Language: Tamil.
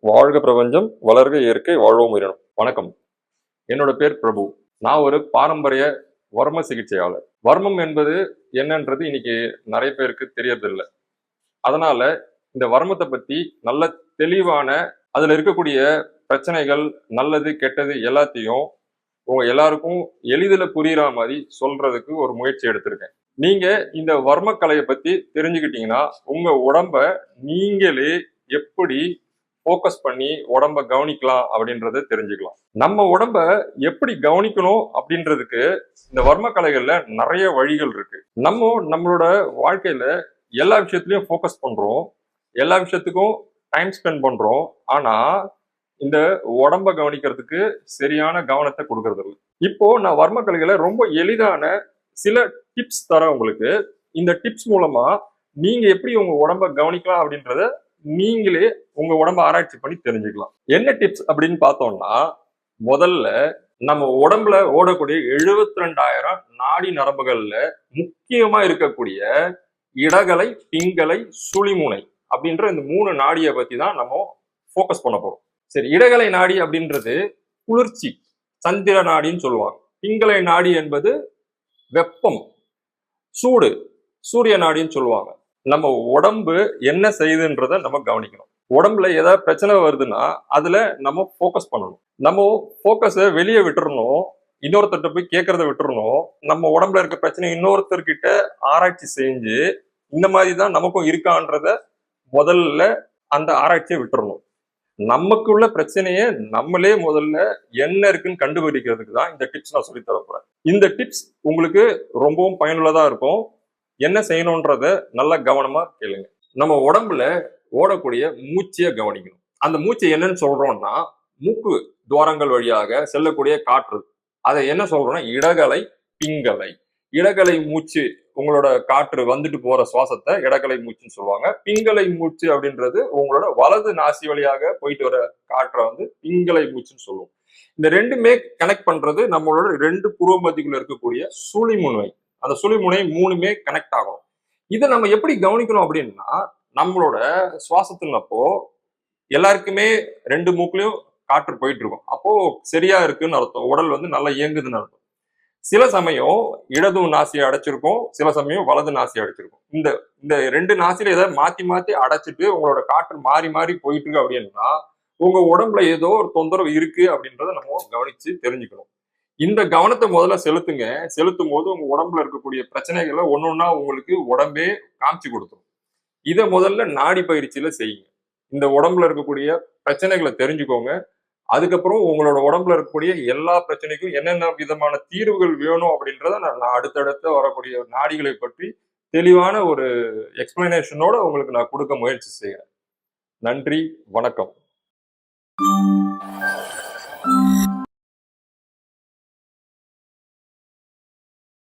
வாழ்க பிரபஞ்சம் வளர்க இயற்கை வாழ்வோம் உயிரினம். வணக்கம். என்னோட பேர் பிரபு. நான் ஒரு பாரம்பரிய வர்ம சிகிச்சையாளர். வர்மம் என்பது என்னன்றது இன்னைக்கு நிறைய பேருக்கு தெரியறதில்லை. அதனால இந்த வர்மத்தை பத்தி நல்ல தெளிவான அதுல இருக்கக்கூடிய பிரச்சனைகள் நல்லது கெட்டது எல்லாத்தையும் உங்க எல்லாருக்கும் எளிதில் புரியுற மாதிரி சொல்றதுக்கு ஒரு முயற்சி எடுத்திருக்கேன். நீங்க இந்த வர்மக்கலையை கலையை பத்தி தெரிஞ்சுக்கிட்டீங்கன்னா உங்க உடம்ப நீங்களே எப்படி ஃபோக்கஸ் பண்ணி உடம்ப கவனிக்கலாம் அப்படின்றத தெரிஞ்சுக்கலாம். நம்ம உடம்ப எப்படி கவனிக்கணும் அப்படின்றதுக்கு இந்த வர்ம கலைகள்ல நிறைய வழிகள் இருக்கு. நம்ம நம்மளோட வாழ்க்கையில எல்லா விஷயத்துலயும் ஃபோக்கஸ் பண்றோம். எல்லா விஷயத்துக்கும் டைம் ஸ்பெண்ட் பண்றோம். ஆனா இந்த உடம்ப கவனிக்கிறதுக்கு சரியான கவனத்தை கொடுக்கறது இல்லை. இப்போ நான் வர்ம கலைகளை ரொம்ப எளிதான சில டிப்ஸ் தரேன் உங்களுக்கு. இந்த டிப்ஸ் மூலமா நீங்க எப்படி உங்க உடம்ப கவனிக்கலாம் அப்படின்றத நீங்களே உங்க உடம்ப ஆராய்ச்சி பண்ணி தெரிஞ்சுக்கலாம். என்ன டிப்ஸ் அப்படின்னு பார்த்தோம்னா முதல்ல நம்ம உடம்புல ஓடக்கூடிய எழுபத்தி ரெண்டாயிரம் நாடி நரம்புகள்ல முக்கியமா இருக்கக்கூடிய இடகலை பிங்கலை சுழிமுனை அப்படின்ற இந்த மூணு நாடியை பத்தி தான் நம்ம ஃபோக்கஸ் பண்ண போறோம். சரி இடகலை நாடி அப்படின்றது குளிர்ச்சி சந்திர நாடின்னு சொல்லுவாங்க. பிங்கலை நாடி என்பது வெப்பம் சூடு சூரிய நாடின்னு சொல்லுவாங்க. நம்ம உடம்பு என்ன செய்யுதுன்றத நம்ம கவனிக்கணும். உடம்புல ஏதாவது பிரச்சனை வருதுன்னா அதுல நம்ம ஃபோக்கஸ் பண்ணணும். நம்ம ஃபோக்கஸை வெளியே விட்டுறணும். இன்னொருத்தர்கிட்ட போய் கேட்கறத விட்டுறணும். நம்ம உடம்புல இருக்க பிரச்சனை இன்னொருத்தர்கிட்ட ஆராய்ச்சி செஞ்சு இந்த மாதிரி தான் நமக்கும் இருக்கான்றத முதல்ல அந்த ஆராய்ச்சியை விட்டுறணும். நமக்குள்ள பிரச்சனையை நம்மளே முதல்ல என்ன இருக்குன்னு கண்டுபிடிக்கிறதுக்கு தான் இந்த டிப்ஸ் நான் சொல்லி தரப்போறேன் இந்த டிப்ஸ் உங்களுக்கு ரொம்பவும் பயனுள்ளதா இருக்கும். என்ன செய்யணுன்றத நல்லா கவனமா கேளுங்க. நம்ம உடம்புல ஓடக்கூடிய மூச்சையை கவனிக்கணும். அந்த மூச்சை என்னன்னு சொல்றோம்னா மூக்கு துவாரங்கள் வழியாக செல்லக்கூடிய காற்று. அதை என்ன சொல்றோம்னா இடகலை பிங்கலை. இடகலை மூச்சு உங்களோட காற்று வந்துட்டு போற சுவாசத்தை இடகலை மூச்சுன்னு சொல்லுவாங்க. பிங்கலை மூச்சு அப்படின்றது உங்களோட வலது நாசி வழியாக போயிட்டு வர காற்றை வந்து பிங்கலை மூச்சுன்னு சொல்லுவோம். இந்த ரெண்டுமே கனெக்ட் பண்றது நம்மளோட ரெண்டு புருவ இருக்கக்கூடிய சுழிமுனை. அந்த சுழிமுனை மூணுமே கனெக்ட் ஆகும். இதை நம்ம எப்படி கவனிக்கணும் அப்படின்னா நம்மளோட சுவாசத்தினப்போ எல்லாருக்குமே ரெண்டு மூக்குலையும் காற்று போயிட்டு இருக்கும். அப்போ சரியா இருக்குன்னு அர்த்தம். உடல் வந்து நல்லா இயங்குதுன்னு அர்த்தம். சில சமயம் இடது நாசியை அடைச்சிருக்கும் சில சமயம் வலது நாசியை அடைச்சிருக்கும். இந்த இந்த ரெண்டு நாசியில ஏதாவது மாத்தி மாத்தி அடைச்சிட்டு உங்களோட காற்று மாறி மாறி போயிட்டு இருக்கு அப்படின்னா உங்க உடம்புல ஏதோ ஒரு தொந்தரவு இருக்கு அப்படின்றத நம்ம கவனிச்சு தெரிஞ்சுக்கணும். இந்த கவனத்தை முதல்ல செலுத்துங்க. செலுத்தும் போது உங்க உடம்புல இருக்கக்கூடிய பிரச்சனைகளை ஒன்னொன்னா உங்களுக்கு உடம்பே காமிச்சு கொடுத்துரும். இதை முதல்ல நாடி பயிற்சியில செய்யுங்க. இந்த உடம்புல இருக்கக்கூடிய பிரச்சனைகளை தெரிஞ்சுக்கோங்க. அதுக்கப்புறம் உங்களோட உடம்புல இருக்கக்கூடிய எல்லா பிரச்சனைக்கும் என்னென்ன விதமான தீர்வுகள் வேணும் அப்படின்றத நான் அடுத்தடுத்த அடுத்தடுத்து வரக்கூடிய நாடிகளை பற்றி தெளிவான ஒரு எக்ஸ்பிளனேஷனோட உங்களுக்கு நான் கொடுக்க முயற்சி செய்கிறேன் நன்றி. வணக்கம்.